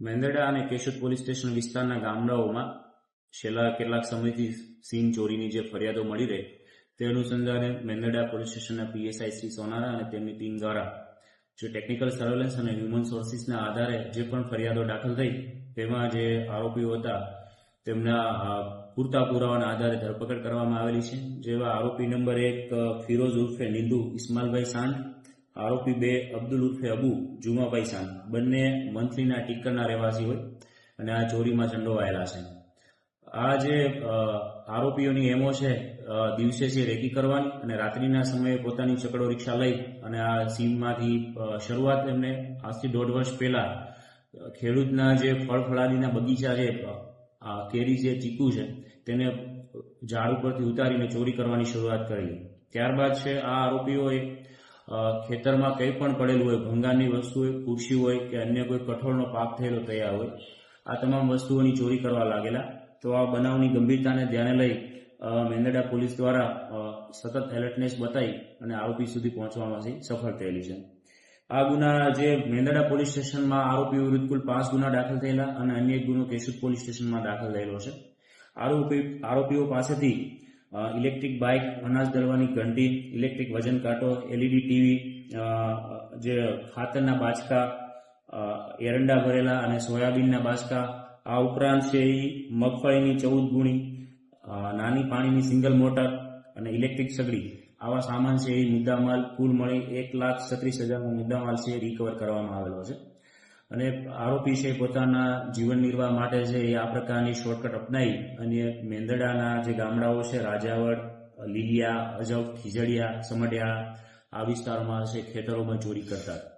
મેંદરડા અને Keshod police station વિસ્તારના ગામડાઓમાં છેલ્લા કેટલાક સમયથી સીન ચોરીની જે ફરિયાદો મળી રહે, તે અનુસંધાને મેંદરડા પોલીસ સ્ટેશનના પીએસઆઈ શ્રી સોનારા અને તેમની ટીમ દ્વારા જે ટેકનિકલ સર્વેલન્સ અને હ્યુમન સોર્સિસના આધારે જે પણ ફરિયાદો દાખલ થઈ, તેમાં જે આરોપીઓ હતા, તેમના પૂરતા પુરાવાના આધારે ધરપકડ કરવામાં આવેલી છે. જેવા આરોપી નંબર એક ફિરોઝ ઉર્ફે નિંદુ ઇસ્માલભાઈ સાંડ આરોપી બે અબ્દુલ ઉર્ફે અબુ જુમાભાઈ સાંડ બંને મંથલીના ટીકરના રહેવાસી હોય અને આ ચોરીમાં સંડોવાયેલા છે. આ જે આરોપીઓની એમો છે દિવસે છે રેકી કરવાની અને રાત્રિના સમયે પોતાની ચકડો રિક્ષા લઈ અને આ સીમમાંથી શરૂઆત એમને આજથી દોઢ વર્ષ પહેલા ખેડૂતના જે ફળ ફળાદીના બગીચા છે કેરી જે ચીકુ છે, તેને ઝાડ ઉપરથી ઉતારીને ચોરી કરવાની શરૂઆત કરી. ત્યારબાદ છે આ આરોપીઓએ ખેતરમાં કંઈ પણ પડેલું હોય, ભંગારની વસ્તુ હોય ખુરશી હોય કે અન્ય કોઈ કઠોળનો પાક થયેલો તૈયાર હોય, આ તમામ વસ્તુઓની ચોરી કરવા લાગેલા. તો આ બનાવની ગંભીરતાને ધ્યાને લઈ મેંદરડા પોલીસ દ્વારા સતત એલર્ટનેસ બતાવી અને આરોપી સુધી પહોંચવામાં સફળ થયેલી છે. આ ગુના જે મેંદરડા પોલીસ સ્ટેશનમાં આરોપીઓ વિરુદ્ધ કુલ પાંચ ગુના દાખલ થયેલા અને અન્ય એક ગુનો કેશુદ પોલીસ સ્ટેશનમાં દાખલ થયેલો છે. આરોપી, આરોપીઓ પાસેથી ઇલેક્ટ્રિક બાઇક અનાજ દળવાની ઘંટી ઇલેક્ટ્રિક વજન કાંટો એલઈડી ટીવી જે ખાતરના બાચકા એરંડા ભરેલા અને સોયાબીનના બાચકા આ ઉપરાંત છે એ મગફળીની ચૌદ ગુણી નાની પાણીની સિંગલ મોટર અને ઇલેક્ટ્રિક સગડી. આવા સામાન છે એ મુદ્દામાલ, કુલ મળી એક લાખ છત્રીસ હજારનો મુદ્દામાલ છે રિકવર કરવામાં આવેલો છે. અને આરોપી છે પોતાના જીવન નિર્વાહ માટે છે એ આ પ્રકારની શોર્ટકટ અપનાવી અને મેંદડાના જે ગામડાઓ છે, રાજાવડ, લીલિયા અજબ ખીજડીયા સમડિયા આ વિસ્તારોમાં છે ખેતરોમાં ચોરી કરતા.